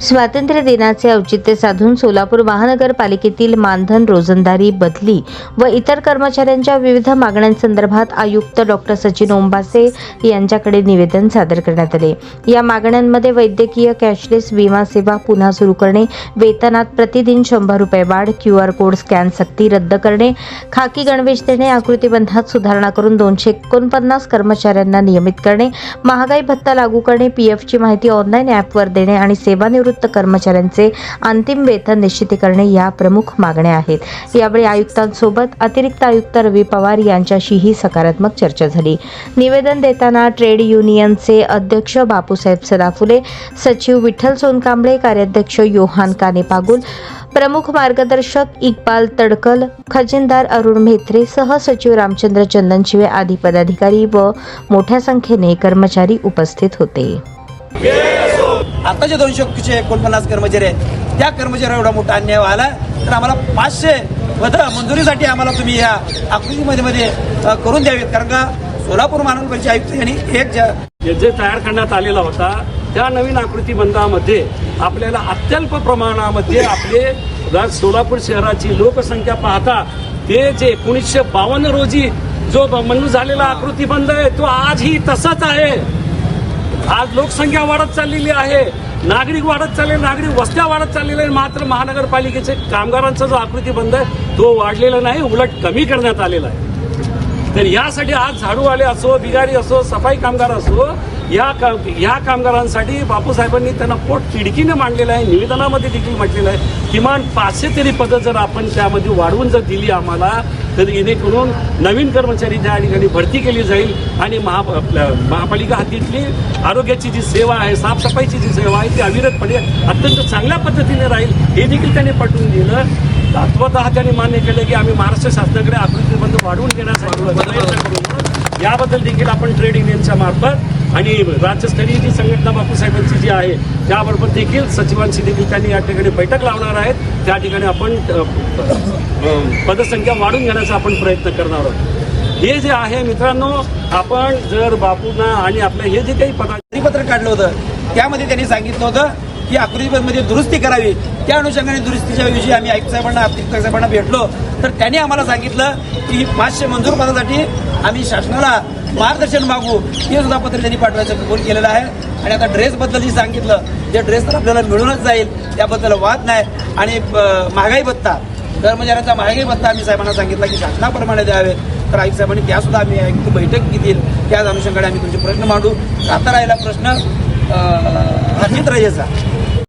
स्वातंत्र्य दिनाचे औचित्य साधून सोलापूर महानगरपालिकेतील मानधन रोजंदारी बदली व इतर कर्मचाऱ्यांच्या विविध मागण्यांसंदर्भात आयुक्त डॉक्टर सचिन ओंबासे यांच्याकडे निवेदन सादर करण्यात आले. या मागण्यांमध्ये वैद्यकीय कॅशलेस विमा सेवा पुन्हा सुरू करणे वेतनात प्रतिदिन शंभर रुपये वाढ क्यू आर कोड स्कॅन सक्ती रद्द करणे खाकी गणवेश देणे आकृतीबंधात सुधारणा करून दोनशे एकोणपन्नास कर्मचाऱ्यांना नियमित करणे महागाई भत्ता लागू करणे पीएफची माहिती ऑनलाईन ॲपवर देणे आणि सेवानिवृत्त कर्मचाऱ्यांचे अंतिम वेतन निश्चित करणे या प्रमुख मागण्या आहेत. यावेळी आयुक्तांसोबत अतिरिक्त आयुक्त रवी पवार यांच्याशीही सकारात्मक चर्चा झाली. निवेदन देताना ट्रेड युनियनचे अध्यक्ष बापूसाहेब सदाफुले सचिव विठ्ठल सोनकांबळे कार्याध्यक्ष योहान काने पागुल प्रमुख मार्गदर्शक इक्बाल तडकल खजिनदार अरुण म्हेत्रे सहसचिव रामचंद्र चंदनशिवे आदी पदाधिकारी व मोठ्या संख्येने कर्मचारी उपस्थित होते. आता जे दोनशे एकोणपन्नास कर्मचारी आहेत. त्या कर्मचाऱ्यावर एवढा मोठा अन्याय व्हायला तर आम्हाला पाचशे पद मंजुरीसाठी आम्हाला तुम्ही या आकृतीमध्ये मध्ये करून द्यावीत. कारण का सोलापूर महानगरपालिका आयुक्त यांनी एक जे जे तयार करण्यात आलेला होता त्या नवीन आकृतीबंधामध्ये आपल्याला अत्यल्प प्रमाणामध्ये आपले सोलापूर शहराची लोकसंख्या पाहता ते जे एकोणीसशे बावन्न रोजी जो मंजूर झालेला आकृतीबंध आहे तो आजही तसाच आहे. आज लोकसंख्या वाढत चाललेली आहे नागरिक वाढत चालले नागरिक वस्त्या वाढत चाललेल्या आहे मात्र महानगरपालिकेचे कामगारांचा जो आकृतीबंध आहे तो वाढलेला नाही उलट कमी करण्यात आलेला आहे. तर यासाठी आज झाडूवाले असो बिगारी असो सफाई कामगार असो या का या कामगारांसाठी बापूसाहेबांनी त्यांना पोट तिडकीने मांडलेलं आहे निवेदनामध्ये देखील म्हटलेलं आहे. किमान पाचशे तरी पदं जर आपण त्यामध्ये वाढवून जर दिली आम्हाला तर जेणेकरून नवीन कर्मचारी त्या ठिकाणी भरती केली जाईल आणि महा महापालिका हातीतली आरोग्याची जी सेवा आहे साफसफाईची जी सेवा आहे ती अविरतपणे अत्यंत चांगल्या पद्धतीने राहील हे देखील त्यांनी पटवून दिलं. तत्वतः त्यांनी मान्य केलं की आम्ही महाराष्ट्र शासनाकडे आकृतीबंध वाढवून घेण्यासाठी याबद्दल देखील आपण ट्रेड युनियनच्या मार्फत आणि राज्यस्तरीय जी संघटना बापूसाहेबांची जी आहे त्याबरोबर देखील सचिवांशी देखील त्यांनी या ठिकाणी बैठक लावणार आहेत. त्या ठिकाणी आपण पदसंख्या वाढून घेण्याचा आपण प्रयत्न करणार आहोत. हे जे आहे मित्रांनो आपण जर बापूंना आणि आपलं हे जे काही पदा काढलं होतं त्यामध्ये त्यांनी सांगितलं होतं ही आकृतीमध्ये म्हणजे दुरुस्ती करावी. त्या अनुषंगाने दुरुस्तीच्या विषयी आम्ही आयुक्त साहेबांना अतिरिक्त साहेबांना भेटलो. तर त्यांनी आम्हाला सांगितलं की ही पाचशे मंजूर पदासाठी आम्ही शासनाला मार्गदर्शन मागू. हे सुद्धा पत्र त्यांनी पाठवायचं कबूल केलेलं आहे. आणि आता ड्रेसबद्दल जी सांगितलं. जे ड्रेस तर आपल्याला मिळूनच जाईल त्याबद्दल वाद नाही. आणि महागाई भत्ता. कर्मचाऱ्यांचा महागाई भत्ता आम्ही साहेबांना सांगितला की शासनाप्रमाणे द्यावे. तर आयुक्त साहेबांनी त्यासुद्धा आम्ही आयुक्त बैठक घेतील. त्याच अनुषंगाने आम्ही तुमचे प्रश्न मांडू. आता राहिला प्रश्न अं, रजेचा राजेचा.